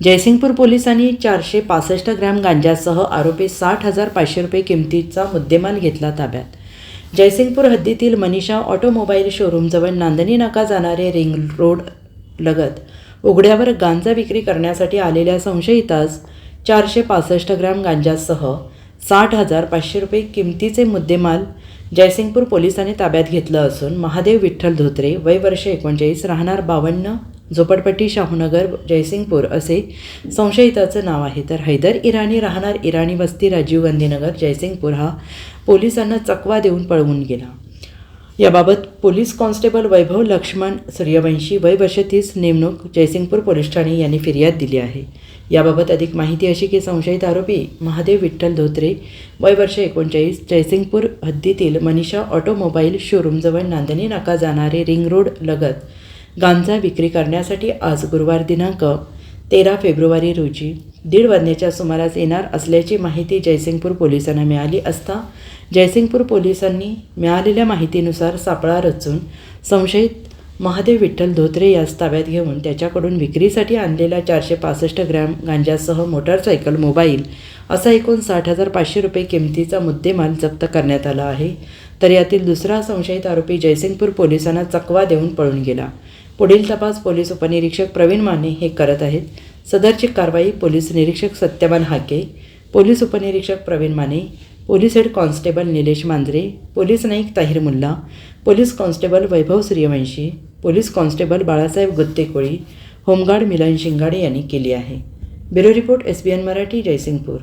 जयसिंगपूर पोलिसांनी चारशे पासष्ट ग्रॅम गांजासह आरोपी साठ हजार पाचशे रुपये किमतीचा मुद्देमाल घेतला ताब्यात. जयसिंगपूर हद्दीतील मनीषा ऑटोमोबाईल शोरूमजवळ नांदणी नाका जाणारे रिंग रोड लगत उघड्यावर गांजा विक्री करण्यासाठी आलेल्या संशयितास चारशे पासष्ट ग्रॅम गांजासह साठ हजार पाचशे रुपये किमतीचे मुद्देमाल जयसिंगपूर पोलिसांनी ताब्यात घेतलं असून महादेव विठ्ठल धोत्रे वय वर्ष एकोणचाळीस राहणार बावन्न झोपडपट्टी शाहूनगर जयसिंगपूर असे संशयिताचं नाव आहे. तर हैदर इराणी राहणार इराणी वस्ती राजीव गांधीनगर जयसिंगपूर हा पोलिसांना चकवा देऊन पळवून गेला. याबाबत पोलीस कॉन्स्टेबल वैभव लक्ष्मण सूर्यवंशी वय वर्ष तीस नेमणूक जयसिंगपूर पोलीस ठाणे यांनी फिर्याद दिली आहे. याबाबत अधिक माहिती अशी की संशयित आरोपी महादेव विठ्ठल धोत्रे वय वर्ष एकोणचाळीस जयसिंगपूर हद्दीतील मनीषा ऑटोमोबाईल शोरूमजवळ नांदणी नाका जाणारे रिंग रोड लगत गांजा विक्री करण्यासाठी आज गुरुवार दिनांक तेरा फेब्रुवारी रोजी दीड वाजण्याच्या सुमारास येणार असल्याची माहिती जयसिंगपूर पोलिसांना मिळाली असता जयसिंगपूर पोलिसांनी मिळालेल्या माहितीनुसार सापळा रचून संशयित महादेव विठ्ठल धोत्रे यास ताब्यात घेऊन त्याच्याकडून विक्रीसाठी आणलेल्या चारशे पासष्ट ग्रॅम गांजासह मोटारसायकल मोबाईल असा एकूण साठ हजार पाचशे रुपये किमतीचा मुद्देमाल जप्त करण्यात आला आहे. तर यातील दुसरा संशयित आरोपी जयसिंगपूर पोलिसांना चकवा देऊन पळून गेला. पुढील तपास पोलीस उपनिरीक्षक प्रवीण माने हे करत आहेत. सदरची कारवाई पोलीस निरीक्षक सत्यवान हाके पोलीस उपनिरीक्षक Pravin Mane police head constable Nilesh Manjare police Naik Tahir Mulla police constable Vaibhav Suryavanshi police constable Balasaheb Guttekoli home guard Milan Shingade यांनी केली आहे. Bureau report S B N Marathi Jaysingpur.